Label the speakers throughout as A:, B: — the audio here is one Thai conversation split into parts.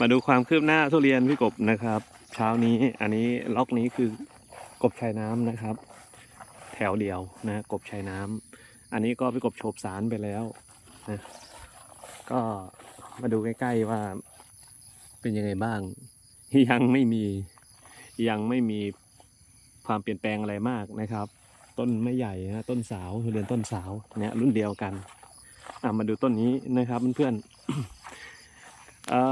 A: มาดูความคืบหน้าทุเรียนพี่กบนะครับ เช้านี้อันนี้ล็อกนี้คือกบชายน้ำนะครับ แถวเดียวนะกบชายน้ำอันนี้ก็พี่กบโฉบสารไปแล้วนะก็มาดูใกล้ๆว่าเป็นยังไงบ้าง ยังไม่มียังไม่มีความเปลี่ยนแปลงอะไรมากนะครับ ต้นไม่ใหญ่นะต้นสาวทุเรียนต้นสาวเนี่ยรุ่นเดียวกันอะมาดูต้นนี้นะครับเพื่อนๆ อ่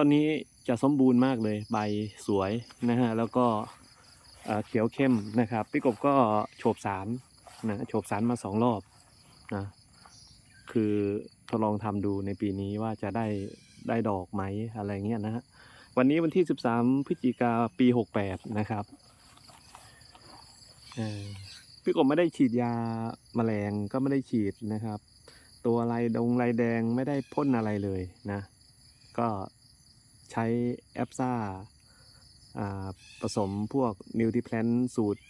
A: อนนี้จะสมบูรณ์มากเลยใบสวยนะฮะแล้วก็เขียวเข้มนะครับพี่กบก็โฉบสารนะโฉบสารมาสองรอบนะคือทดลองทำดูในปีนี้ว่าจะได้ได้ดอกไหมอะไรเงี้ยนะฮะวันนี้วันที่ 13 พฤศจิกาปี 68 นะครับพี่กบไม่ได้ฉีดยาแมลงก็ไม่ได้ฉีดนะครับ ตัวลายดงลายแดงไม่ได้พ่นอะไรเลยนะ ก็ใช้แอปซ่าผสมพวกนิวทริแพลนสูตร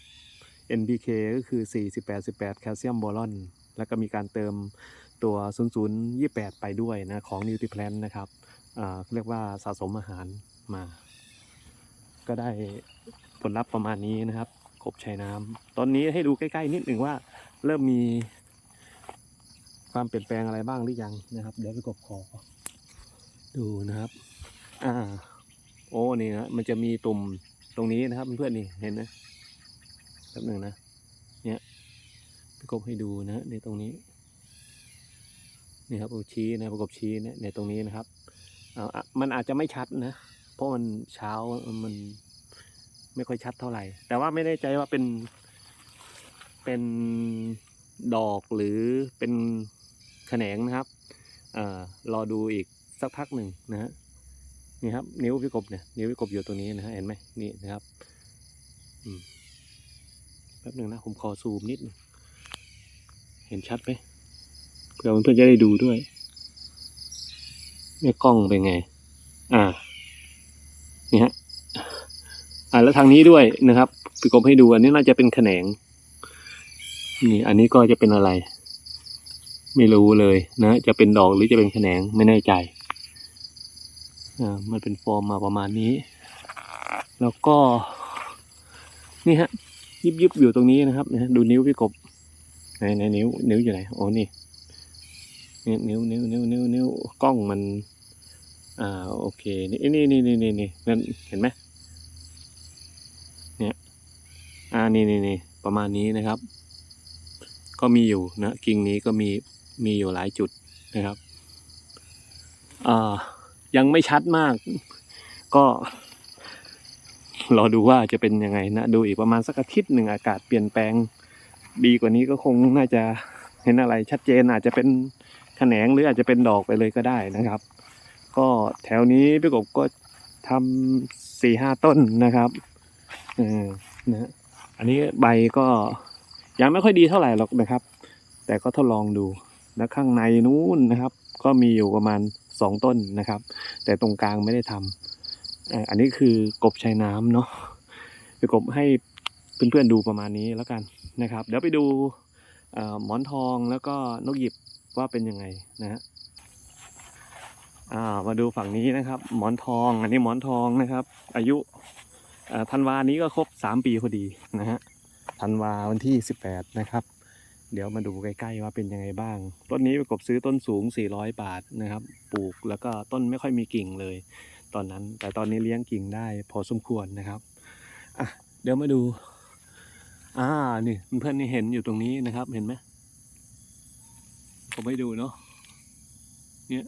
A: NPK ก็คือ 48 18 แคลเซียมบอรอน แล้วก็มีการเติมตัว 0028 ไปด้วยนะ ของนิวทริแพลนนะครับเรียกว่าสะสมอาหารมา ก็ได้ผลลัพธ์ประมาณนี้นะครับ กบชายน้ำตอนนี้ให้ดูใกล้ ๆ นิดหนึ่งว่าเริ่มมีความเปลี่ยนแปลงอะไรบ้างหรือยังนะครับ เดี๋ยวพี่กบขอ ดูนะครับ อ่า โอ้นี่นะมันจะมีตุ่มตรงนี้นะครับเพื่อนๆนี่เห็นนะแป๊บหนึ่งนะเนี่ยพี่กบให้ดูนะในตรงนี้นี่ครับผมชี้นะประกบชี้เนี่ยในตรงนี้นะครับเอาอะมันอาจจะไม่ชัดนะ เพราะมันเช้ามันไม่ค่อยชัดเท่าไหร่ แต่ว่าไม่แน่ใจว่าเป็นเป็นดอกหรือเป็นแขนงนะครับอ่อรอดูอีก สักพักหนึ่งนะฮะนี่ครับ นิ้วพี่กบเนี่ยนิ้วพี่กบอยู่ตรงนี้นะฮะเห็นไหมนี่นะครับแป๊บหนึ่งนะผมขอซูมนิดหนึงเห็นชัดไหมเพื่อเพื่อนๆจะได้ดูด้วยเนี่กล้องเป็นไง อ่า นี่ฮะ อ่าแล้วทางนี้ด้วยนะครับพี่กบให้ดูอันนี้น่าจะเป็นแขนง นี่ อันนี้ก็จะเป็นอะไร ไม่รู้เลยนะ จะเป็นดอกหรือจะเป็นแขนงไม่แน่ใจ มันเป็นฟอร์มมาประมาณนี้ แล้วก็นี่ฮะยิบยิบอยู่ตรงนี้นะครับนะดูนิ้วพี่กบไหนไหนนิ้วนิ้วอยู่ไหนโอ้นี่นี่นิ้วนิ้วนิ้วนิ้วนิ้วกล้องมัน อ่าโอเคนี่นี่นี่นี่นี่นี่นั่นเห็นไหมเนี่ยอ่านี่นี่นี่ประมาณนี้นะครับ ก็มีอยู่นะกิ่งนี้ก็มีมีอยู่หลายจุดนะครับอ่า ยังไม่ชัดมาก ก็ รอดูว่าจะเป็นยังไงนะดูอีกประมาณสักอาทิตย์หนึ่งอากาศเปลี่ยนแปลง ดีกว่านี้ก็คงน่าจะเห็นอะไรชัดเจนอาจจะเป็นแขนงหรืออาจจะเป็นดอกไปเลยก็ได้นะครับ ก็แถวนี้พี่กบก็ทำสี่ห้าต้นนะครับเออนะอันนี้ใบก็ยังไม่ค่อยดีเท่าไหร่หรอกนะครับ แต่ก็ทดลองดูนะข้างในนู้นนะครับ ก็มีอยู่ประมาณ สองต้นนะครับ แต่ตรงกลางไม่ได้ทำอ่าอันนี้คือกบชายน้ำเนาะไปกบให้เพื่อนๆดูประมาณนี้แล้วกันนะครับ เดี๋ยวไปดูหมอนทองแล้วก็นกหยิบว่าเป็นยังไงนะฮะมาดูฝั่งนี้นะครับ หมอนทองอันนี้หมอนทองนะครับ อายุธันวานี้ก็ครบสามปีพอดีนะฮะธันวาวันที่สิบแปดนะครับ เดี๋ยวมาดูใกล้ๆว่าเป็นยังไงบ้าง ต้นนี้ประกบซื้อต้นสูง 400 บาทนะครับ ปลูกแล้วก็ต้นไม่ค่อยมีกิ่งเลย ตอนนั้น แต่ตอนนี้เลี้ยงกิ่งได้พอสมควรนะครับอะเดี๋ยวมาดู อ่า นี่เพื่อนนี่เห็นอยู่ตรงนี้นะครับ เห็นไหมผมให้ดูเนาะ เนี่ย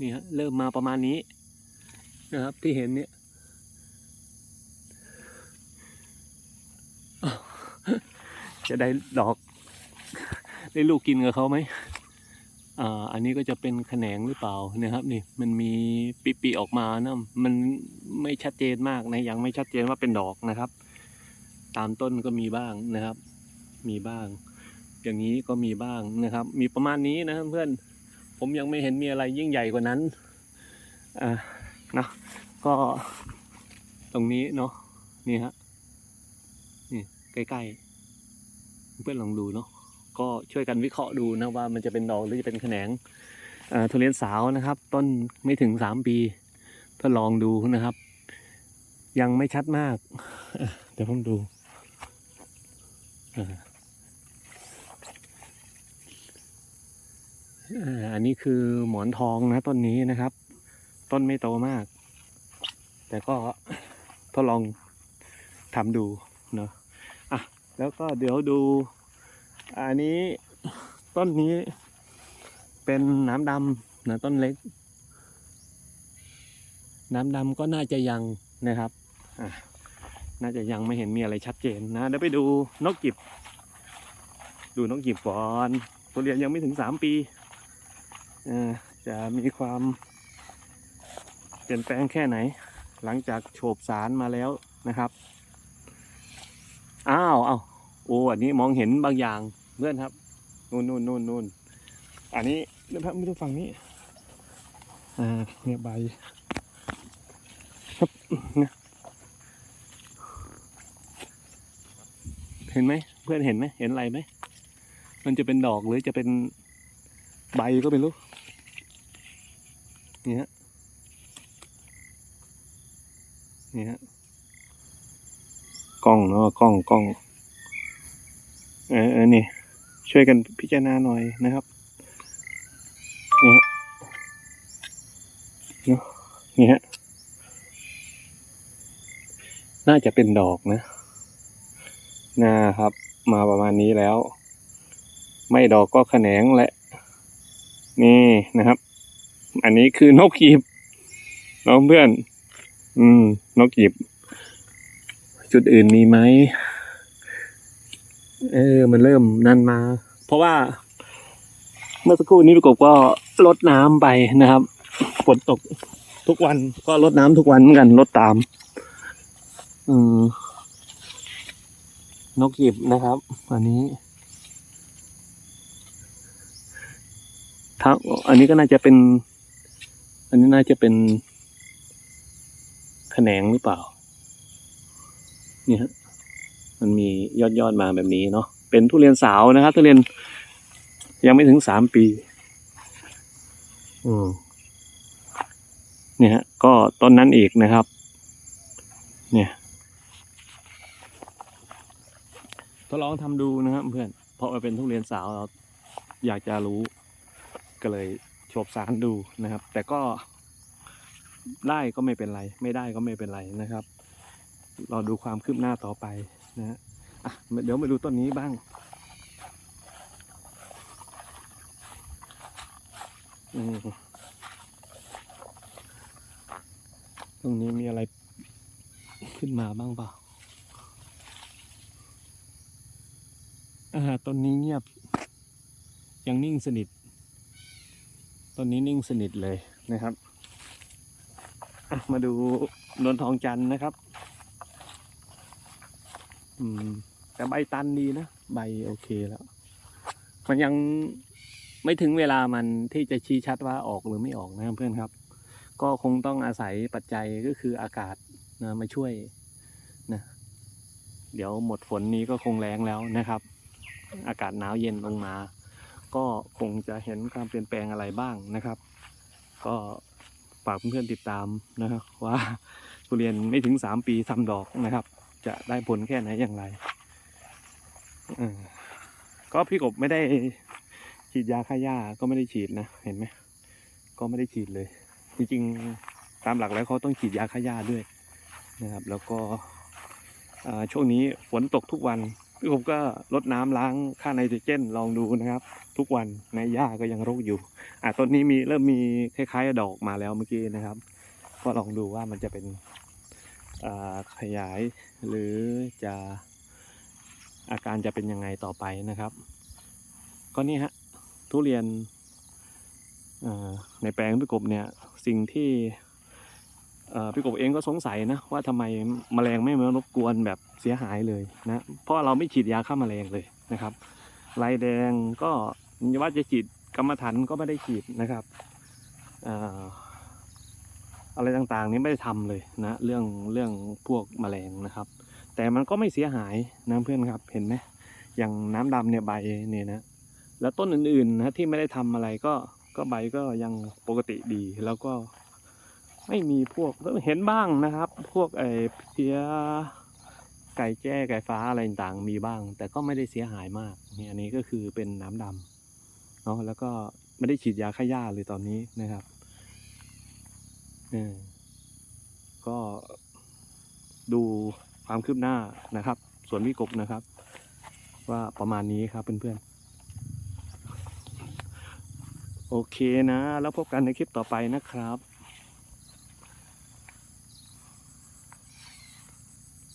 A: นี่ฮะ เริ่มมาประมาณนี้นะครับที่เห็นเนี่ย จะได้ดอก ได้ลูกกินกับเขาไหมอ่าอันนี้ก็จะเป็นแขนงหรือเปล่านะครับนี่มันมีปีๆออกมานะมันไม่ชัดเจนมากนะยังไม่ชัดเจนว่าเป็นดอกนะครับ ตามต้นก็มีบ้างนะครับ มีบ้าง อย่างนี้ก็มีบ้างนะครับ มีประมาณนี้นะเพื่อนผมยังไม่เห็นมีอะไรยิ่งใหญ่กว่านั้นอ่าเนาะก็ตรงนี้เนาะนี่ฮะนี่ใกล้ๆ เพื่อนลองดูเนาะก็ช่วยกันวิเคราะห์ดูนะว่ามันจะเป็นดอกหรือจะเป็นแขนงทุเรียนสาวนะครับ ต้นไม่ถึงสามปีทดลองดูนะครับ ยังไม่ชัดมาก เดี๋ยวผมดูอันนี้คือหมอนทองนะต้นนี้นะครับ ต้นไม่โตมาก แต่ก็ทดลองทำดูเนาะ แล้วก็เดี๋ยวดู อันนี้ต้นนี้เป็นน้ำดำนะต้นเล็ก น้ำดำก็น่าจะยังนะครับน่าจะยังไม่เห็นมีอะไรชัดเจนนะเดี๋ยวไปดูนกกิบ ดูนกกิบก่อนทุเรียนยังไม่ถึงสามปีจะมีความเปลี่ยนแปลงแค่ไหน หลังจากโฉบสารมาแล้วนะครับ อ้าวเอาโอ้อันนี้มองเห็นบางอย่างเพื่อนครับนู่นนู่นนู่นนู่นอันนี้เดี๋ยวพระไม่ดูฝั่งนี้อ่าเนี่ยใบครับเนี่ยเห็นไหมเพื่อนเห็นไหมเห็นอะไรไหมมันจะเป็นดอกหรือจะเป็นใบก็ไม่รู้นี่ฮะนี่ฮะ กล้องเนาะกล้องกล้องเออเออนี่ ช่วยกันพิจารณาหน่อยนะครับนี่ฮะเนาะนี่ฮะน่าจะเป็นดอกนะนะครับ มาประมาณนี้แล้ว ไม่ดอกก็แขนงแหละ นี่นะครับ อันนี้คือนกขีบน้องเพื่อน อืม นกขีบ จุดอื่นมีไหมเออ มันเริ่มนั่นมา เพราะว่า เมื่อสักครู่นี้พี่กบก็ลดน้ำไปนะครับฝนตกทุกวันก็ลดน้ำทุกวันเหมือนกันลดตาม อืมนกหยิบนะครับ อันนี้ทั้งอันนี้ก็น่าจะเป็น อันนี้น่าจะเป็นแขนงหรือเปล่า นี่ฮะมันมียอดยอดๆมาแบบนี้เนาะเป็นทุเรียนสาวนะครับทุเรียนยังไม่ถึงสามปี อืมเนี่ยฮะ ก็ต้นนั้นอีกนะครับ เนี่ยทดลองทำดูนะครับเพื่อนเพราะว่าเป็นทุเรียนสาวเราอยากจะรู้ ก็เลยโฉบสารดูนะครับ แต่ก็ได้ก็ไม่เป็นไร ไม่ได้ก็ไม่เป็นไรนะครับ รอดูความคืบหน้าต่อไปนะฮะอะเดี๋ยวมาดูต้นนี้บ้าง ตรงนี้มีอะไรขึ้นมาบ้างเปล่าอ่าต้นนี้เงียบ ยังนิ่งสนิทต้นนี้นิ่งสนิทเลยนะครับอะมาดูนวลทองจันนะครับ อืม แต่ใบตันดีนะ ใบโอเคแล้ว มันยังไม่ถึงเวลามันที่จะชี้ชัดว่าออกหรือไม่ออกนะครับเพื่อนครับ ก็คงต้องอาศัยปัจจัยก็คืออากาศนะมาช่วยนะ เดี๋ยวหมดฝนนี้ก็คงแรงแล้วนะครับ อากาศหนาวเย็นลงมา ก็คงจะเห็นความเปลี่ยนแปลงอะไรบ้างนะครับ ก็ฝากเพื่อนๆติดตามนะครับว่าทุเรียนไม่ถึงสามปีทำดอกนะครับ จะได้ผลแค่ไหนอย่างไรก็พี่กบไม่ได้ฉีดยาฆ่าหญ้าก็ไม่ได้ฉีดนะเห็นไหมก็ไม่ได้ฉีดเลย จริงๆตามหลักแล้วเขาต้องฉีดยาฆ่าหญ้าด้วยนะครับ แล้วก็อ่าช่วงนี้ฝนตกทุกวันพี่กบก็ลดน้ำล้างค่าไนโตรเจนลองดูนะครับ ทุกวันในหญ้าก็ยังรกอยู่อะต้นนี้มีเริ่มมีคล้ายๆดอกมาแล้วเมื่อกี้นะครับ ก็ลองดูว่ามันจะเป็น ขยายหรือจะอาการจะเป็นยังไงต่อไปนะครับ ก็นี่ฮะทุเรียนในแปลงพี่กบเนี่ยสิ่งที่พี่กบเองก็สงสัยนะว่าทำไมแมลงไม่มารบกวนแบบเสียหายเลยนะเพราะเราไม่ฉีดยาฆ่าแมลงเลยนะครับลายแดงก็ว่าจะฉีดกรรมฐานก็ไม่ได้ฉีดนะครับ อะไรต่างๆ นี้ไม่ได้ทำเลยนะเรื่องเรื่องพวกแมลงนะครับ แต่มันก็ไม่เสียหายนะเพื่อนครับเห็นไหมอย่างน้ำดำเนี่ยใบเนี่ยนะแล้วต้นอื่นๆนะที่ไม่ได้ทำอะไรก็ก็ใบก็ยังปกติดีแล้วก็ไม่มีพวกเห็นบ้างนะครับ พวกไอ้เพี้ยไก่แจ้ไก่ฟ้าอะไรต่างๆมีบ้าง แต่ก็ไม่ได้เสียหายมากนี่อันนี้ก็คือเป็นน้ำดำเนาะแล้วก็ไม่ได้ฉีดยาฆ่าหญ้าเลยตอนนี้นะครับ ก็ดูความคืบหน้านะครับ สวนวิกกนะครับ ว่าประมาณนี้ครับเพื่อนๆ โอเคนะ แล้วพบกันในคลิปต่อไปนะครับ